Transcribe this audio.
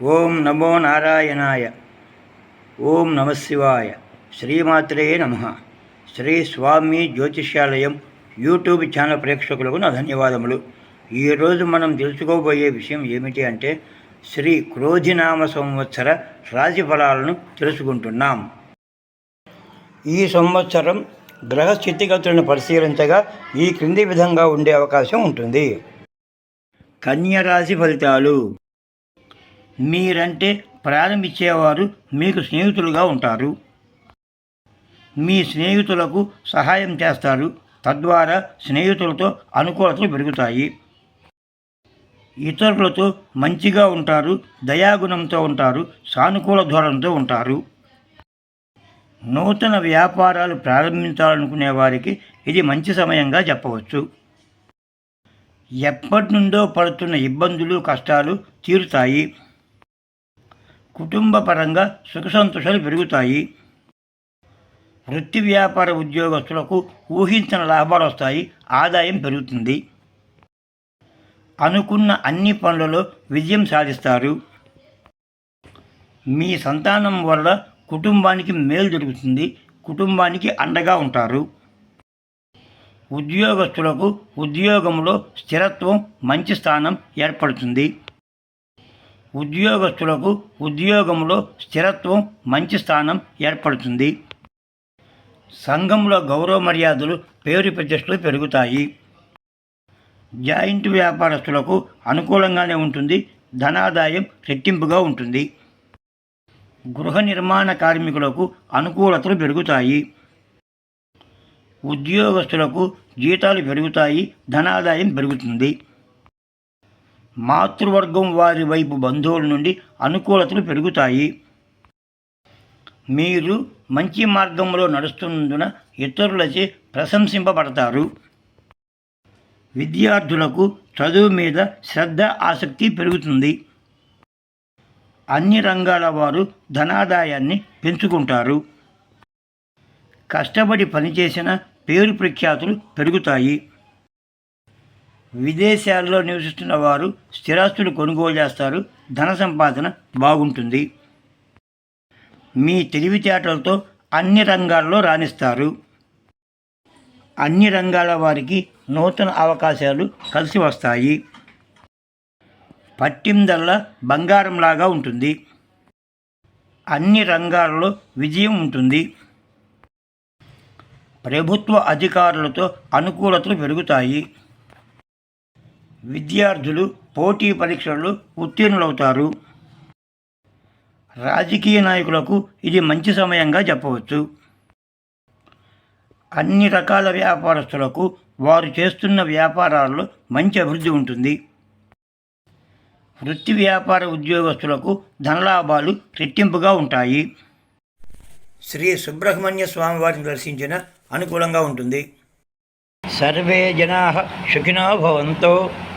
ఓం నమో నారాయణాయ. ఓం నమశివాయ శ్రీమాత్రే నమ. శ్రీ స్వామి జ్యోతిష్యాలయం యూట్యూబ్ ఛానల్ ప్రేక్షకులకు నా ధన్యవాదములు. ఈరోజు మనం తెలుసుకోబోయే విషయం ఏమిటి అంటే శ్రీ క్రోధినామ సంవత్సర రాశిఫలాలను తెలుసుకుంటున్నాం. ఈ సంవత్సరం గ్రహ స్థితిగతులను పరిశీలించగా ఈ క్రింది విధంగా ఉండే అవకాశం ఉంటుంది. కన్య రాశి ఫలితాలు. మీరంటే ప్రారంభించేవారు మీకు స్నేహితులుగా ఉంటారు. మీ స్నేహితులకు సహాయం చేస్తారు. తద్వారా స్నేహితులతో అనుకూలతలు పెరుగుతాయి. ఇతరులతో మంచిగా ఉంటారు దయాగుణంతో ఉంటారు సానుకూల ధోరణితో ఉంటారు. నూతన వ్యాపారాలు ప్రారంభించాలనుకునే వారికి ఇది మంచి సమయంగా చెప్పవచ్చు. ఎప్పటి నుండో పడుతున్న ఇబ్బందులు కష్టాలు తీరుతాయి. కుటుంబ పరంగా సుఖ సంతోషాలు పెరుగుతాయి. వృత్తి వ్యాపార ఉద్యోగస్తులకు ఊహించిన లాభాలు వస్తాయి. ఆదాయం పెరుగుతుంది. అనుకున్న అన్ని పనులలో విజయం సాధిస్తారు. మీ సంతానం వల్ల కుటుంబానికి మేలు జరుగుతుంది. కుటుంబానికి అండగా ఉంటారు. ఉద్యోగస్తులకు ఉద్యోగంలో స్థిరత్వం మంచి స్థానం ఏర్పడుతుంది. ఉద్యోగస్తులకు ఉద్యోగంలో స్థిరత్వం మంచి స్థానం ఏర్పడుతుంది. సంఘంలో గౌరవ మర్యాదలు పేరు ప్రతిష్టలు పెరుగుతాయి. జాయింట్ వ్యాపారస్తులకు అనుకూలంగానే ఉంటుంది ధనాదాయం రెట్టింపుగా ఉంటుంది. గృహ నిర్మాణ కార్మికులకు అనుకూలతలు పెరుగుతాయి. ఉద్యోగస్తులకు జీతాలు పెరుగుతాయి ధనాదాయం పెరుగుతుంది. మాతృవర్గం వారి వైపు బంధువుల నుండి అనుకూలతలు పెరుగుతాయి. మీరు మంచి మార్గంలో నడుస్తున్నందున ఇతరులచే ప్రశంసింపబడతారు. విద్యార్థులకు చదువు మీద శ్రద్ధ ఆసక్తి పెరుగుతుంది. అన్ని రంగాల వారు ధనాదాయాన్ని పెంచుకుంటారు. కష్టపడి పనిచేసిన పేరు ప్రఖ్యాతులు పెరుగుతాయి. విదేశాల్లో నివసిస్తున్న వారు స్థిరాస్తులు కొనుగోలు చేస్తారు. ధన సంపాదన బాగుంటుంది. మీ తెలివితేటలతో అన్ని రంగాల్లో రాణిస్తారు. అన్ని రంగాల వారికి నూతన అవకాశాలు కలిసి వస్తాయి. పట్టిందల్లా బంగారంలాగా ఉంటుంది. అన్ని రంగాల్లో విజయం ఉంటుంది. ప్రభుత్వ అధికారులతో అనుకూలతలు పెరుగుతాయి. విద్యార్థులు పోటీ పరీక్షలు ఉత్తీర్ణులవుతారు. రాజకీయ నాయకులకు ఇది మంచి సమయంగా చెప్పవచ్చు. అన్ని రకాల వ్యాపారస్తులకు వారు చేస్తున్న వ్యాపారాల్లో మంచి అభివృద్ధి ఉంటుంది. వృత్తి వ్యాపార ఉద్యోగస్తులకు ధనలాభాలు రెట్టింపుగా ఉంటాయి. శ్రీ సుబ్రహ్మణ్య స్వామివారిని దర్శించిన అనుకూలంగా ఉంటుంది. సర్వే జనా సుఖినో భవంతో.